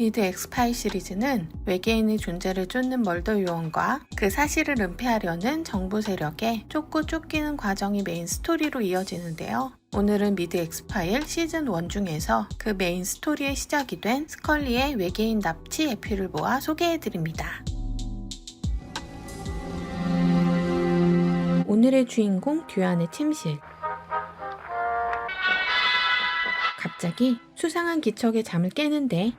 미드 엑스파일 시리즈는 외계인의 존재를 쫓는 멀더 요원과 그 사실을 은폐하려는 정부 세력에 쫓고 쫓기는 과정이 메인 스토리로 이어지는데요. 오늘은 미드 엑스파일 시즌 1 중에서 그 메인 스토리의 시작이 된 스컬리의 외계인 납치 에피를 모아 소개해드립니다. 오늘의 주인공 듀안의 침실. 갑자기 수상한 기척에 잠을 깨는데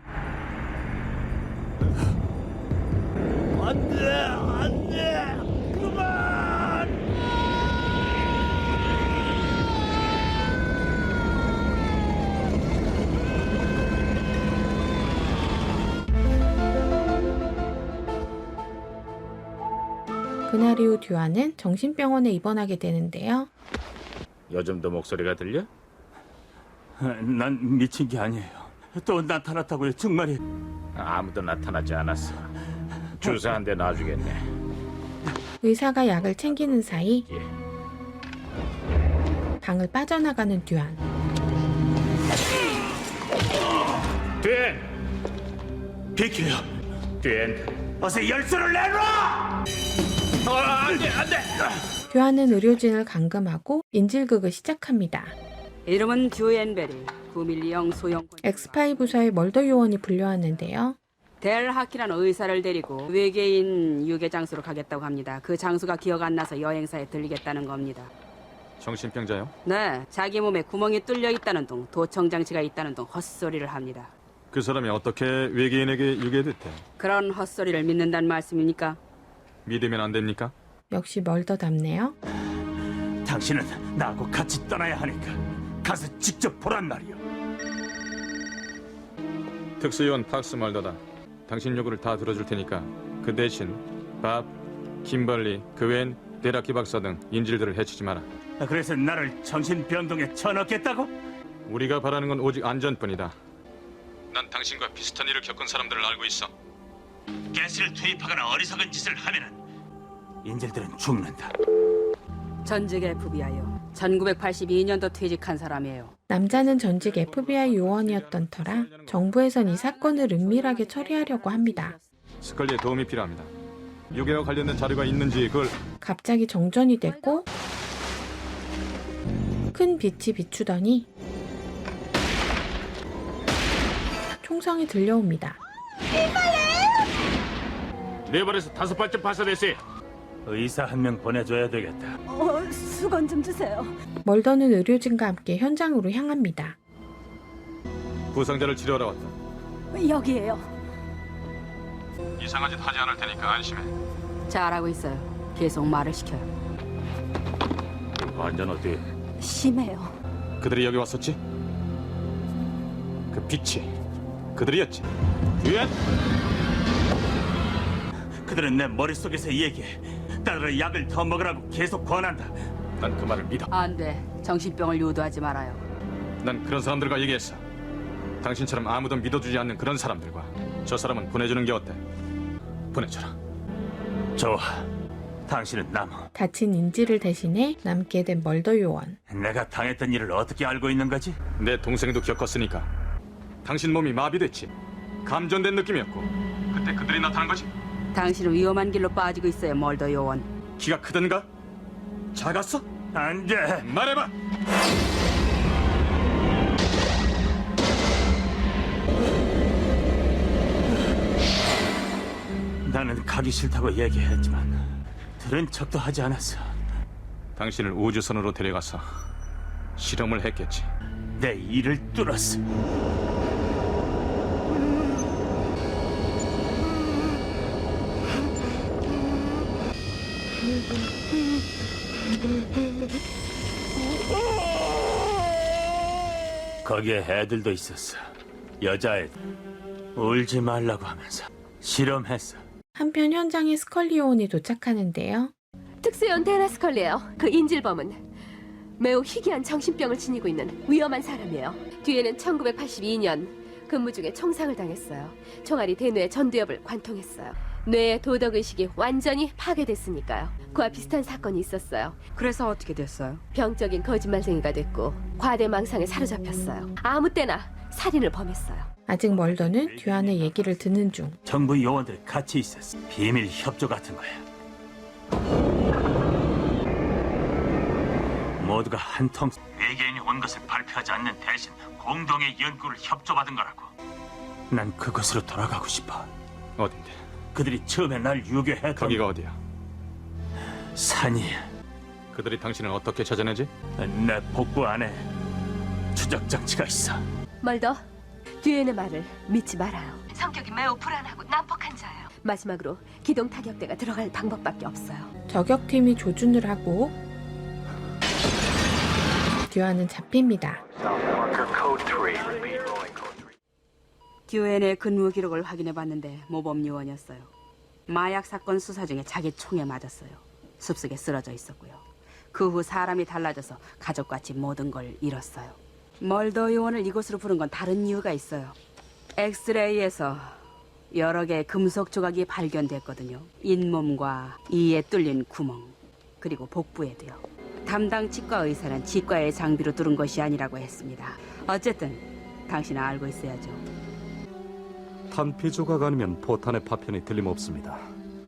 안돼 안돼 그만 그날 이후 듀안은 정신병원에 입원하게 되는데요. 요즘도 목소리가 들려? 난 미친 게 아니에요 또 나타났다고요 정말이 아무도 나타나지 않았어. 주사 한 대 놔주겠네. 의사가 약을 챙기는 사이 예. 방을 빠져나가는 듀안. 된! 비켜요 된! 어서 열쇠를 내놔 어, 안 돼, 안 돼! 듀안은 의료진을 감금하고 인질극을 시작합니다. 이름은 듀앤베리 9밀리형 소형 엑스파이 부서의 멀더 요원이 불려왔는데요. 델 하키라는 의사를 데리고 외계인 유괴 장소로 가겠다고 합니다. 그 장소가 기억 안 나서 여행사에 들리겠다는 겁니다. 정신병자요? 네, 자기 몸에 구멍이 뚫려 있다는 둥, 도청 장치가 있다는 둥 헛소리를 합니다. 그 사람이 어떻게 외계인에게 유괴됐대? 그런 헛소리를 믿는다는 말씀입니까? 믿으면 안 됩니까? 역시 멀더답네요. 당신은 나하고 같이 떠나야 하니까 가서 직접 보란 말이오 특수요원 팍스 멀더다. 당신 요구를 다 들어줄 테니까 그 대신 밥, 김벌리, 그 외엔 데라키 박사 등 인질들을 해치지 마라. 그래서 나를 정신병동에 쳐넣겠다고? 우리가 바라는 건 오직 안전뿐이다. 난 당신과 비슷한 일을 겪은 사람들을 알고 있어. 가스를 투입하거나 어리석은 짓을 하면은 인질들은 죽는다 전직 FBI요. 1982년도 퇴직한 사람이에요. 남자는 전직 FBI 요원이었던 터라 정부에선 이 사건을 은밀하게 처리하려고 합니다. 스컬리의 도움이 필요합니다. 유괴와 관련된 자료가 있는지 그걸 갑자기 정전이 됐고 큰 빛이 비추더니 총성이 들려옵니다. 네 발에서 다섯 발째 발사됐어. 의사 한 명 보내줘야 되겠다 어, 수건 좀 주세요. 멀더는 의료진과 함께 현장으로 향합니다. 부상자를 치료하러 왔다. 여기에요. 이상한 짓 하지 않을 테니까 안심해. 잘하고 있어요. 계속 말을 시켜요. 완전 어디? 심해요. 그들이 여기 왔었지? 그 빛이 그들이었지. 된! 그들은 내 머릿속에서 얘기해 따르르 약을 더 먹으라고 계속 권한다 난 그 말을 믿어. 안 돼. 정신병을 유도하지 말아요. 난 그런 사람들과 얘기했어. 당신처럼 아무도 믿어주지 않는 그런 사람들과 저 사람은 보내주는 게 어때? 보내줘라. 좋아 당신은 남아 다친 인질을 대신해 남게 된 멀더 요원. 내가 당했던 일을 어떻게 알고 있는 거지? 내 동생도 겪었으니까. 당신 몸이 마비됐지. 감전된 느낌이었고. 그때 그들이 나타난 거지. 당신은 위험한 길로 빠지고 있어요, 멀더 요원. 키가 크던가? 작았어? 안 돼 말해봐. 나는 가기 싫다고 얘기했지만 들은 척도 하지 않았어 당신을 우주선으로 데려가서 실험을 했겠지. 내 일을 뚫었어 거기에 애들도 있었어 여자애들 울지 말라고 하면서 실험했어 한편 현장에 스컬리 요원이 도착하는데요. 특수요원 데나 스컬리예요. 그 인질범은 매우 희귀한 정신병을 지니고 있는 위험한 사람이에요. 뒤에는 1982년 근무 중에 총상을 당했어요. 총알이 대뇌 전두엽을 관통했어요. 뇌의 도덕의식이 완전히 파괴됐으니까요. 그와 비슷한 사건이 있었어요. 그래서 어떻게 됐어요? 병적인 거짓말쟁이가 됐고 과대망상에 사로잡혔어요. 아무 때나 살인을 범했어요. 아직 멀더는 듀안의 얘기를 듣는 중. 정부 요원들이 같이 있었어. 비밀 협조 같은 거야. 모두가 한통 외계인이 온 것을 발표하지 않는 대신 공동의 연구를 협조받은 거라고. 난 그곳으로 돌아가고 싶어. 어딘데? 그들이 처음에 날 유괴했던 거기가 어디야? 산이야. 그들이 당신을 어떻게 찾아내지? 내 복부 안에 추적 장치가 있어. 멀더, 듀엔의 말을 믿지 말아요. 성격이 매우 불안하고 난폭한 자예요. 마지막으로 기동 타격대가 들어갈 방법밖에 없어요. 저격팀이 조준을 하고 듀안은 잡힙니다. 듀 엔의 근무 기록을 확인해 봤는데 모범 요원이었어요. 마약 사건 수사 중에 자기 총에 맞았어요. 숲속에 쓰러져 있었고요. 그 후 사람이 달라져서 가족같이 모든 걸 잃었어요. 멀더 요원을 이곳으로 부른 건 다른 이유가 있어요. 엑스레이에서 여러 개의 금속 조각이 발견됐거든요. 잇몸과 이에 뚫린 구멍, 그리고 복부에도요. 담당 치과 의사는 치과의 장비로 뚫은 것이 아니라고 했습니다. 어쨌든 당신은 알고 있어야죠. 탄피 조각 아니면 포탄의 파편이 틀림없습니다.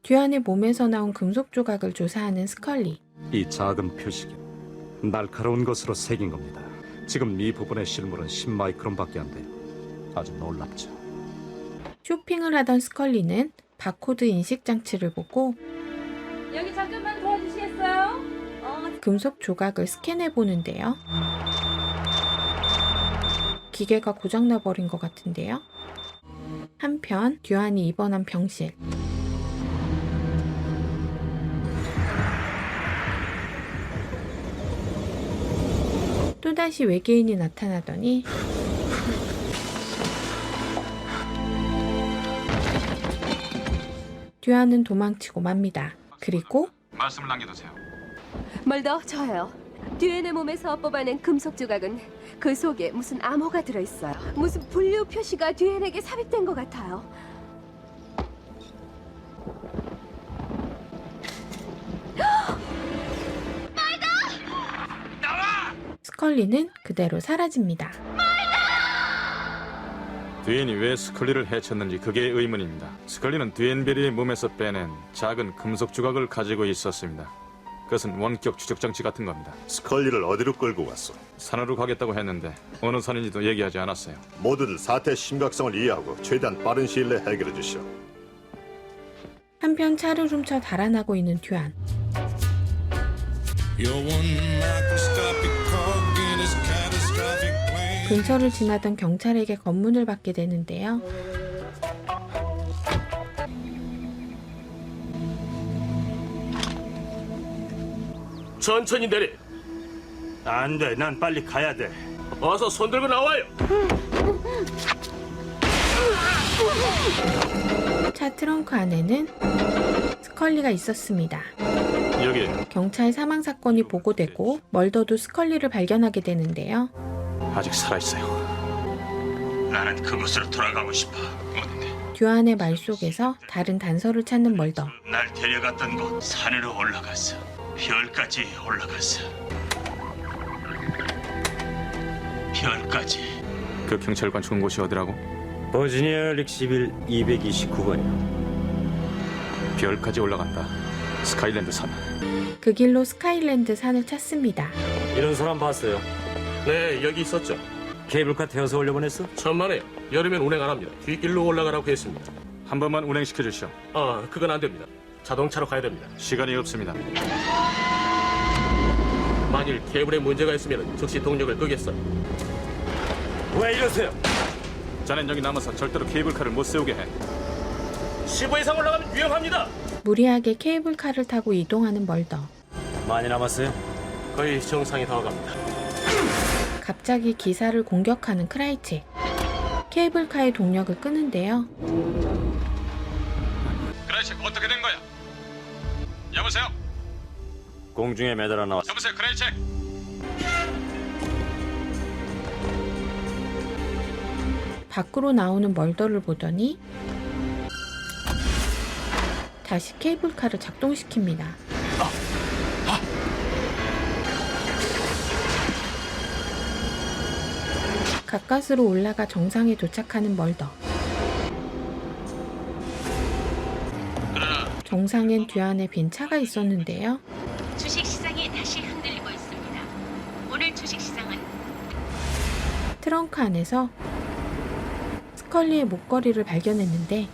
듀안의 몸에서 나온 금속 조각을 조사하는 스컬리. 이 작은 표식은 날카로운 것으로 새긴 겁니다. 지금 이 부분의 실물은 10마이크론밖에 안 돼요. 아주 놀랍죠. 쇼핑을 하던 스컬리는 바코드 인식 장치를 보고 여기 잠깐만 도와주시겠어요? 금속 조각을 스캔해 보는데요. 기계가 고장나 버린 것 같은데요. 한편 듀안이 입원한 병실. 또다시 외계인이 나타나더니 듀안은 도망치고 맙니다. 그리고 말씀을 남겨두세요. 멀더, 저예요. 듀엔의 몸에서 뽑아낸 금속 조각은 그 속에 무슨 암호가 들어있어요. 무슨 분류 표시가 듀엔에게 삽입된 것 같아요. 스컬리는 그대로 사라집니다. 듀엔이 왜 스컬리를 해쳤는지 그게 의문입니다. 스컬리는 듀엔베리의 몸에서 빼낸 작은 금속 조각을 가지고 있었습니다. 그것은 원격 추적 장치 같은 겁니다. 스컬리를 어디로 끌고 갔어? 산으로 가겠다고 했는데 어느 산인지도 얘기하지 않았어요. 모두들 사태 심각성을 이해하고 최대한 빠른 시일 내에 해결해 주시오. 한편 차를 훔쳐 달아나고 있는 듀안. You're one microscopic cog in his catastrophic plan. 근처를 지나던 경찰에게 검문을 받게 되는데요. 천천히 내리. 안 돼. 난 빨리 가야 돼. 어서 손 들고 나와요. 차 트렁크 안에는 스컬리가 있었습니다. 여기 경찰 사망 사건이 보고되고 멀더도 스컬리를 발견하게 되는데요. 아직 살아 있어요. 나는 그곳으로 돌아가고 싶어. 듀안의 말 속에서 다른 단서를 찾는 멀더. 날 데려갔던 곳 산으로 올라갔어. 별까지 올라갔어. 별까지. 그 경찰관 죽은 곳이 어디라고? 버지니아 릭시빌 229번이요. 별까지 올라간다. 스카이랜드 산. 그 길로 스카이랜드 산을 찾습니다. 이런 사람 봤어요. 네, 여기 있었죠. 케이블카 태워서 올려보냈어? 천만에요. 여름엔 운행 안 합니다. 뒷길로 올라가라고 했습니다. 한 번만 운행시켜 주시오. 아, 그건 안 됩니다. 자동차로 가야 됩니다. 시간이 없습니다. 만일 케이블에 문제가 있으면 즉시 동력을 끄겠어요. 왜 이러세요? 자넨 여기 남아서 절대로 케이블카를 못 세우게 해. 15 이상 올라가면 위험합니다. 무리하게 케이블카를 타고 이동하는 멀더. 많이 남았어요? 거의 정상에 다가갑니다. 갑자기 기사를 공격하는 크라이체. 케이블카의 동력을 끄는데요. 크라이체 어떻게 된 거야? 여보세요? 공중에 매달아 나왔어. 여보세요 크라이체? 밖으로 나오는 멀더를 보더니 다시 케이블카를 작동시킵니다. 가까스로 올라가 정상에 도착하는 멀더. 정상엔 뒤안에 빈 차가 있었는데요. 주식 시장이 다시 흔들리고 있습니다. 오늘 주식 시장은 트렁크 안에서 스컬리의 목걸이를 발견했는데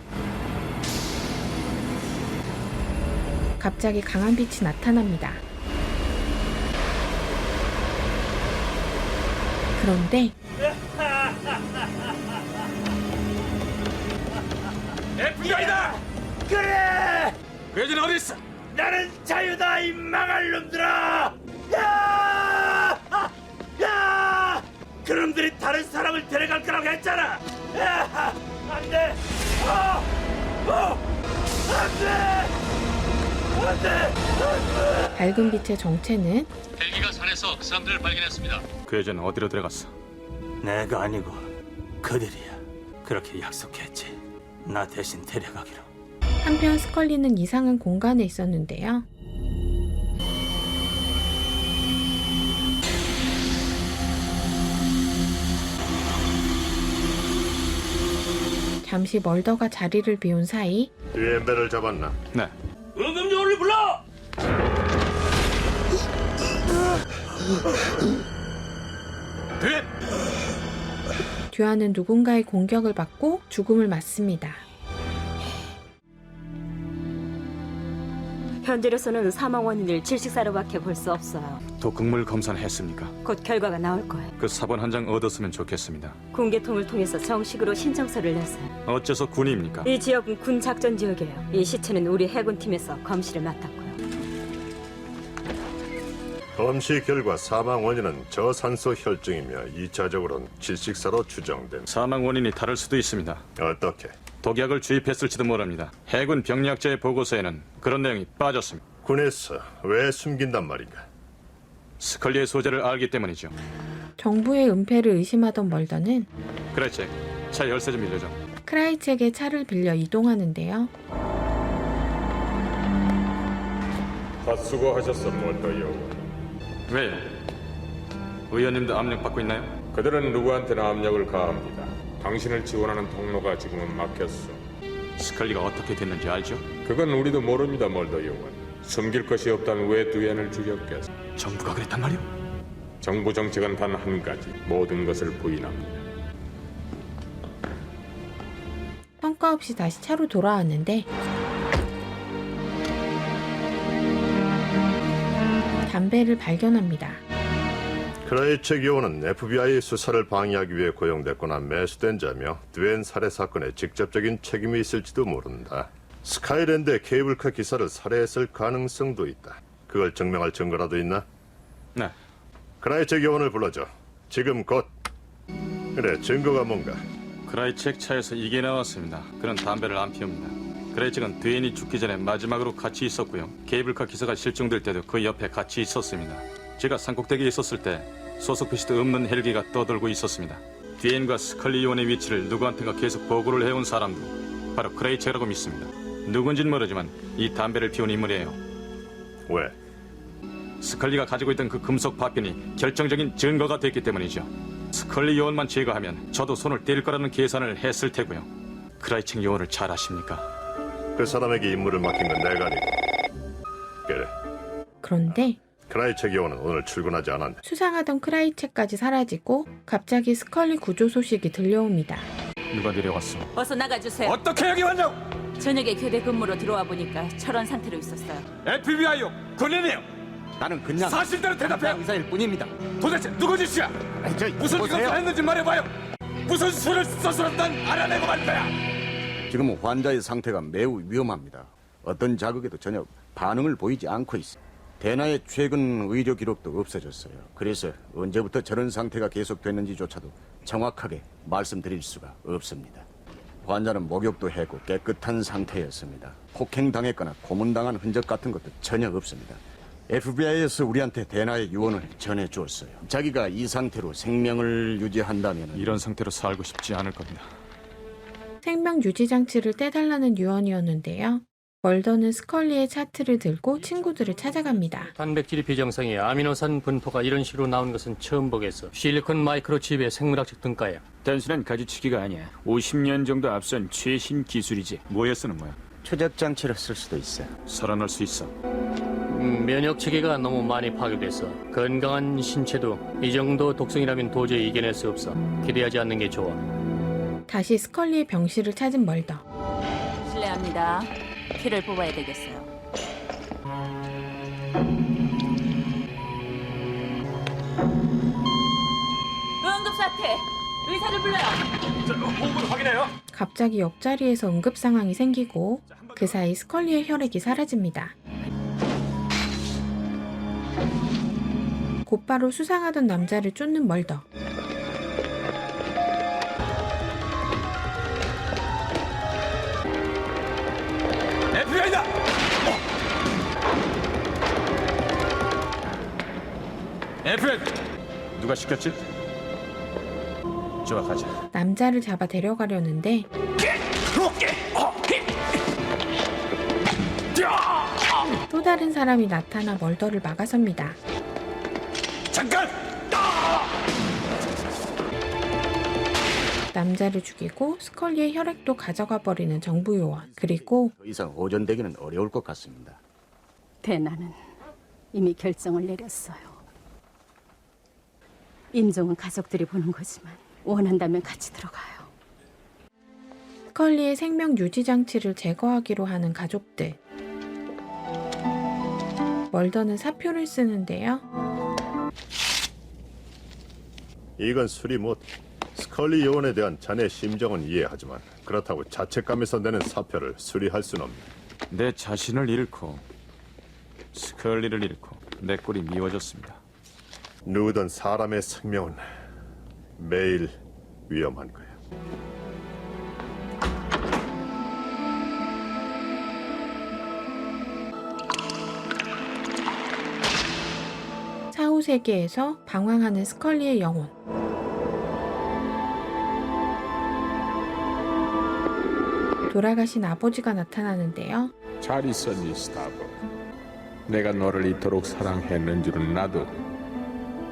갑자기 강한 빛이 나타납니다. 그런데 FBI다! 그래! 그 여자는 어디 있어? 나는 자유다 이 망할 놈들아! 야! 야! 그놈들이 다른 사람을 데려갈 거라고 했잖아. 야! 안 돼. 어! 어! 안 돼. 안 돼. 밝은 빛의 정체는 헬기가 산에서 그 사람들을 발견했습니다. 그 여자는 어디로 들어갔어? 내가 아니고 그들이야. 그렇게 약속했지. 나 대신 데려가기로. 한편 스컬리는 이상한 공간에 있었는데요. 잠시 멀더가 자리를 비운 사이 배를 잡았나? 네. 응급요원을 불러. 듀아는 누군가의 공격을 받고 죽음을 맞습니다. 현재로서는 사망 원인을 질식사로밖에 볼 수 없어요. 독극물 검사는 했습니까? 곧 결과가 나올 거예요. 그 사본 한 장 얻었으면 좋겠습니다. 공개통을 통해서 정식으로 신청서를 냈어요. 어째서 군입니까? 이 지역은 군 작전 지역이에요. 이 시체는 우리 해군팀에서 검시를 맡았고요. 검시 결과 사망 원인은 저산소 혈증이며 2차적으로는 질식사로 추정된. 사망 원인이 다를 수도 있습니다. 어떻게? 독약을 주입했을지도 모릅니다. 해군 병력자의 보고서에는 그런 내용이 빠졌습니다. 군에서 왜 숨긴단 말인가? 스컬리의 소재를 알기 때문이죠. 정부의 은폐를 의심하던 멀더는 그렇지. 차 열쇠 좀 빌려줘. 크라이책의 차를 빌려 이동하는데요. 다 수고하셨어, 멀더요. 왜요? 의원님도 압력 받고 있나요? 그들은 누구한테나 압력을 가합니다. 당신을 지원하는 통로가 지금은 막혔어. 스컬리가 어떻게 됐는지 알죠? 그건 우리도 모릅니다, 멀더 요원. 숨길 것이 없다면 왜 두엔을 죽였겠어? 정부가 그랬단 말이오? 정부 정책은 단 한 가지, 모든 것을 부인합니다. 성과 없이 다시 차로 돌아왔는데 담배를 발견합니다. 크라이체 교원은 FBI 수사를 방해하기 위해 고용됐거나 매수된 자며 드웬 살해 사건에 직접적인 책임이 있을지도 모른다. 스카이랜드의 케이블카 기사를 살해했을 가능성도 있다. 그걸 증명할 증거라도 있나? 네. 크라이체 교원을 불러줘. 지금 곧. 그래, 증거가 뭔가? 크라이책 차에서 이게 나왔습니다. 그는 담배를 안 피웁니다. 크라이책은 드웬이 죽기 전에 마지막으로 같이 있었고요. 케이블카 기사가 실종될 때도 그 옆에 같이 있었습니다. 제가 산꼭대기에 있었을 때 소속 표시도 없는 헬기가 떠돌고 있었습니다. 드웬과 스컬리 요원의 위치를 누구한테가 계속 보고를 해온 사람도 바로 크라이책이라고 믿습니다. 누군진 모르지만 이 담배를 피운 인물이에요. 왜? 스컬리가 가지고 있던 그 금속 파편이 결정적인 증거가 됐기 때문이죠. 스컬리 요원만 제거하면 저도 손을 뗄 거라는 계산을 했을 테고요. 크라이칭 요원을 잘 아십니까? 그 사람에게 임무를 맡긴 건 내가 아니고. 그래, 그런데 크라이체 교원은 오늘 출근하지 않았네. 수상하던 크라이책까지 사라지고 갑자기 스컬리 구조 소식이 들려옵니다. 누가 내려갔어? 어서 나가주세요. 어떻게 여기 왔냐고? 저녁에 교대 근무로 들어와 보니까 철원 상태로 있었어요. FBI요, 군인이요. 나는 그냥 사실대로 대답해요. 의사일 뿐입니다. 도대체 누구 짓이야? 아니, 저, 무슨. 짓을 했는지 말해봐요. 무슨 수를 써서 난 알아내고 말 거야. 지금 환자의 상태가 매우 위험합니다. 어떤 자극에도 전혀 반응을 보이지 않고 있어. 대나의 최근 의료 기록도 없어졌어요. 그래서 언제부터 저런 상태가 계속됐는지조차도 정확하게 말씀드릴 수가 없습니다. 환자는 목욕도 했고 깨끗한 상태였습니다. 폭행당했거나 고문당한 흔적 같은 것도 전혀 없습니다. FBI에서 우리한테 대나의 유언을 전해주었어요. 자기가 이 상태로 생명을 유지한다면 이런 상태로 살고 싶지 않을 겁니다. 생명 유지 장치를 떼달라는 유언이었는데요. 멀더는 스컬리의 차트를 들고 친구들을 찾아갑니다. 단백질이 비정상에 아미노산 분포가 이런 식으로 나오는 것은 처음 보겠어. 실리콘 마이크로칩의 생물학적 등가야. 단순한 가지치기가 아니야. 50년 정도 앞선 최신 기술이지. 뭐에 쓰는 거야? 추적 장치를 쓸 수도 있어. 살아날 수 있어. 음, 면역 체계가 너무 많이 파괴됐어. 건강한 신체도 이 정도 독성이라면 도저히 이겨낼 수 없어. 기대하지 않는 게 좋아. 다시 스컬리의 병실을 찾은 멀더. 실례합니다. 피를 뽑아야 되겠어요. 응급 사태! 의사를 불러요! 갑자기 옆자리에서 응급 상황이 생기고 그 사이 스컬리의 혈액이 사라집니다. 곧바로 수상하던 남자를 쫓는 멀더. FBI! 누가 시켰지? 좋아 가자. 남자를 잡아 데려가려는데 또 다른 사람이 나타나 멀더를 막아섭니다. 잠깐! 남자를 죽이고 스컬리의 혈액도 가져가 버리는 정부 요원. 그리고 더 이상 호전되기는 어려울 것 같습니다. 대나는 이미 결정을 내렸어요. 인종은 가족들이 보는 거지만 원한다면 같이 들어가요. 스컬리의 생명 유지 장치를 제거하기로 하는 가족들. 멀더는 사표를 쓰는데요. 이건 수리 못. 스컬리 요원에 대한 자네 심정은 이해하지만 그렇다고 자책감에서 내는 사표를 수리할 수는 없네. 내 자신을 잃고 스컬리를 잃고 내 꼴이 미워졌습니다. 누구든 사람의 생명은 매일 위험한 거야. 사후 세계에서 방황하는 스컬리의 영혼. 돌아가신 아버지가 나타나는데요. 잘 있었니, 스타버? 내가 너를 이토록 사랑했는 줄은 나도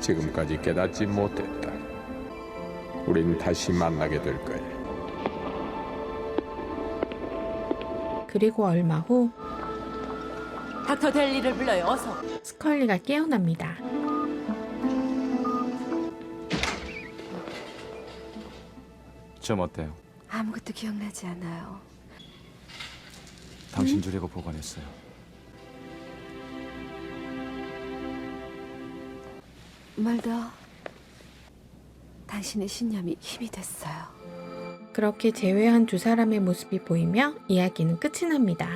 지금까지 깨닫지 못했다. 우린 다시 만나게 될 거야. 그리고 얼마 후 닥터 델리를 불러요. 어서. 스컬리가 깨어납니다. 좀 어때요? 아무것도 기억나지 않아요. 당신 주려고 보관했어요. 멀더, 당신의 신념이 힘이 됐어요. 그렇게 제외한 두 사람의 모습이 보이며 이야기는 끝이 납니다.